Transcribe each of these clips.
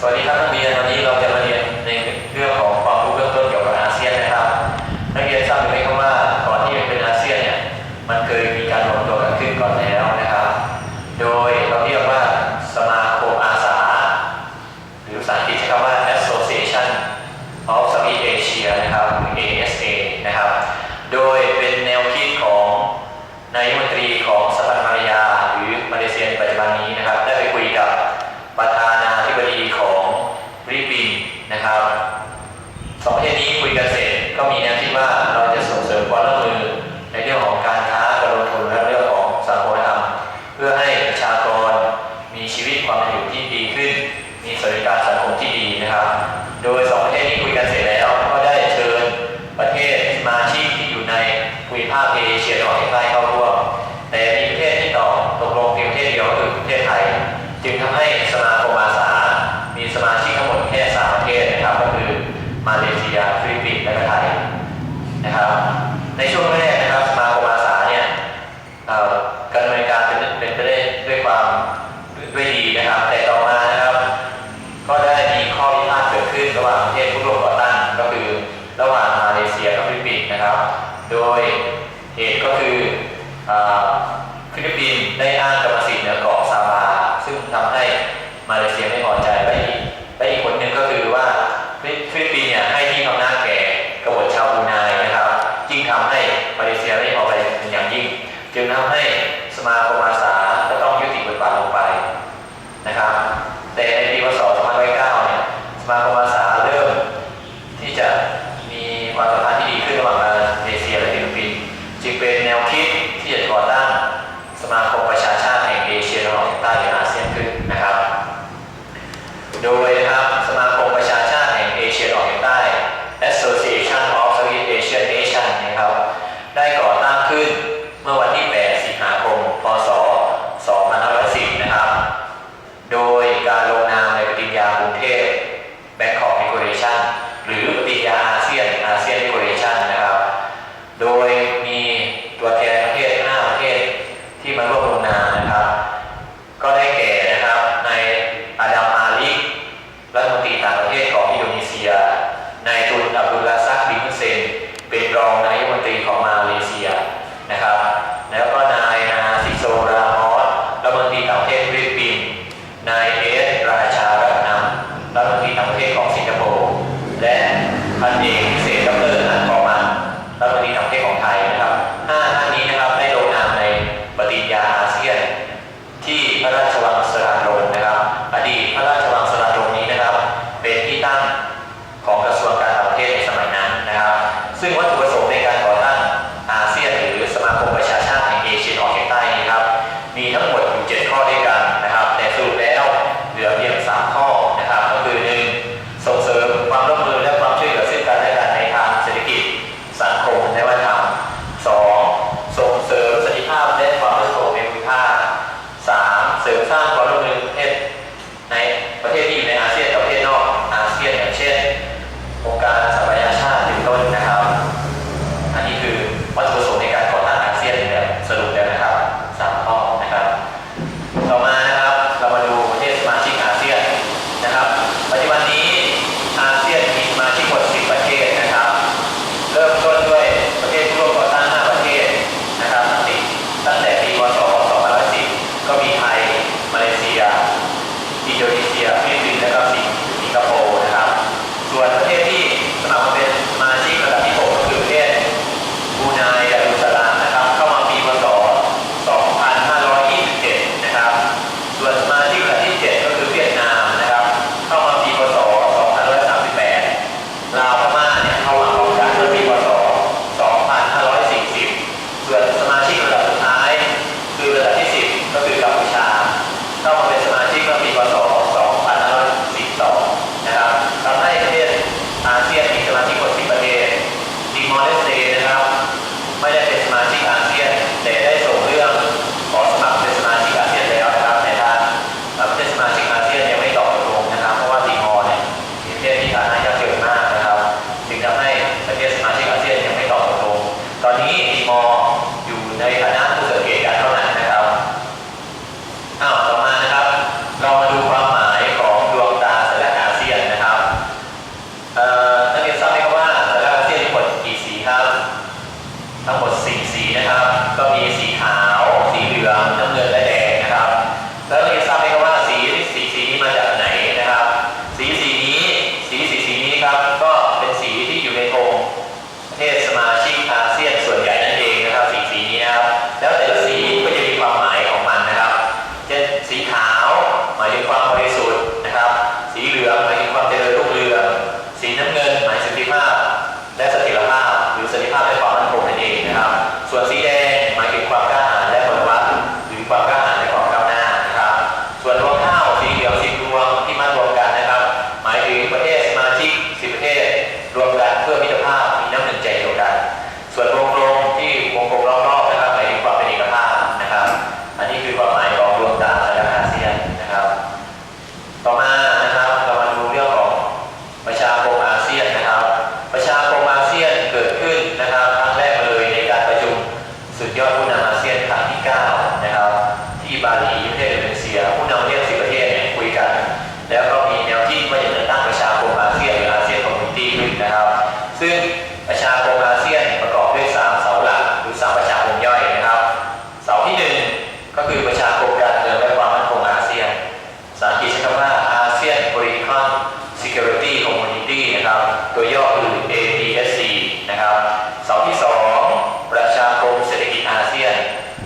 สวัสดีครับนักเรียนวันนี้เราจะมาเรียนในเรื่องของความรู้เบื้องต้นเกี่ยวกับอาเซียนนะครับนักเรียนทราบไหมครับว่าก่อนที่จะเป็นอาเซียนเนี่ยมันเคยมีการรวมตัวกันขึ้นก่อนแล้วนะครับ โดยเราเรียกว่าสมาคมอาสา หรือสาษาอักฤษใช้คำว่า Association of Southeast Asia นะครับ ASA นะครับ โดยเป็นแนวคิดของนายก นะครับสองประเทศนี้คุยกันเสร็จก็มีแนวคิดว่าเราจะส่งเสริมความร่วมมือในเรื่องของการค้าการลงทุนและเรื่องของสาธารณธรรมเพื่อให้ประชากรมีชีวิตความเป็นอยู่ที่ดีขึ้น มีสวัสดิการสังคมที่ดีนะครับ โดยสองประเทศนี้คุยกันเสร็จแล้วก็ได้เชิญประเทศสมาชิกที่อยู่ในภูมิภาคเอเชียตะวันออกเฉียงใต้เข้าร่วมแต่มีประเทศที่ตอบตกลงเพียงประเทศเดียวคือประเทศไทย จึงทำให้ ข้อพิพาทเกิดขึ้นระหว่างประเทศผู้ร่วมก่อตั้งก็คือระหว่างมาเลเซียกับฟิลิปปินส์นะครับ โดยเหตุก็คือฟิลิปปินส์ได้อ้างกรรมสิทธิ์เหนือเกาะซาบาซึ่งทำให้มาเลเซียไม่พอใจุงเทพแบงคอก c o r p o เรชั่นหรือ BRC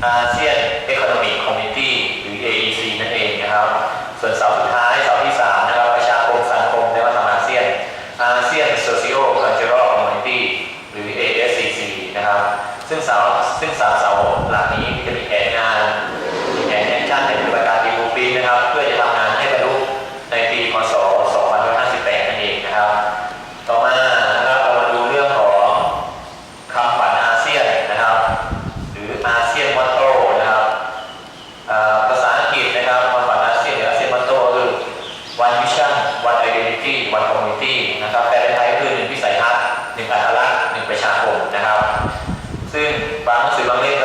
啊谢谢。Parlamento.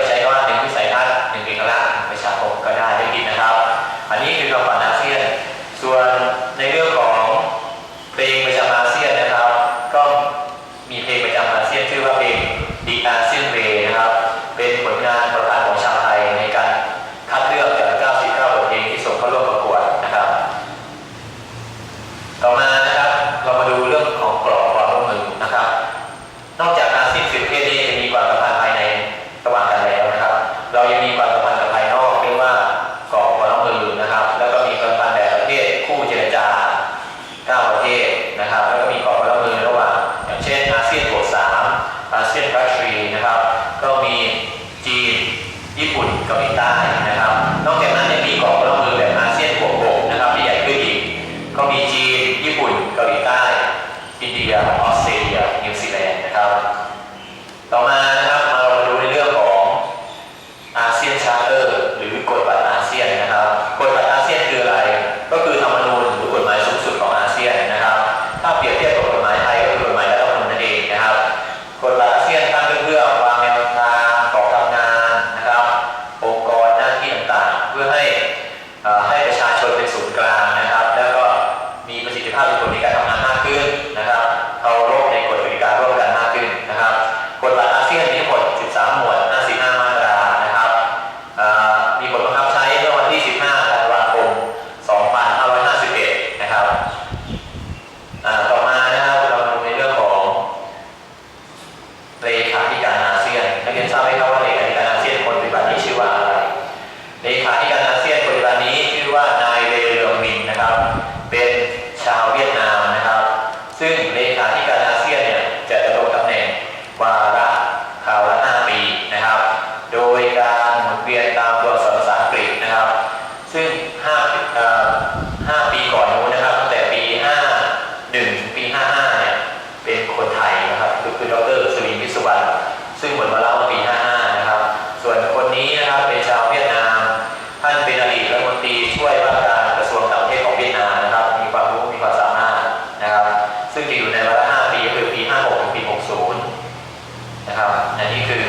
อันนี้คือ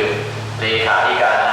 เลขาธิการ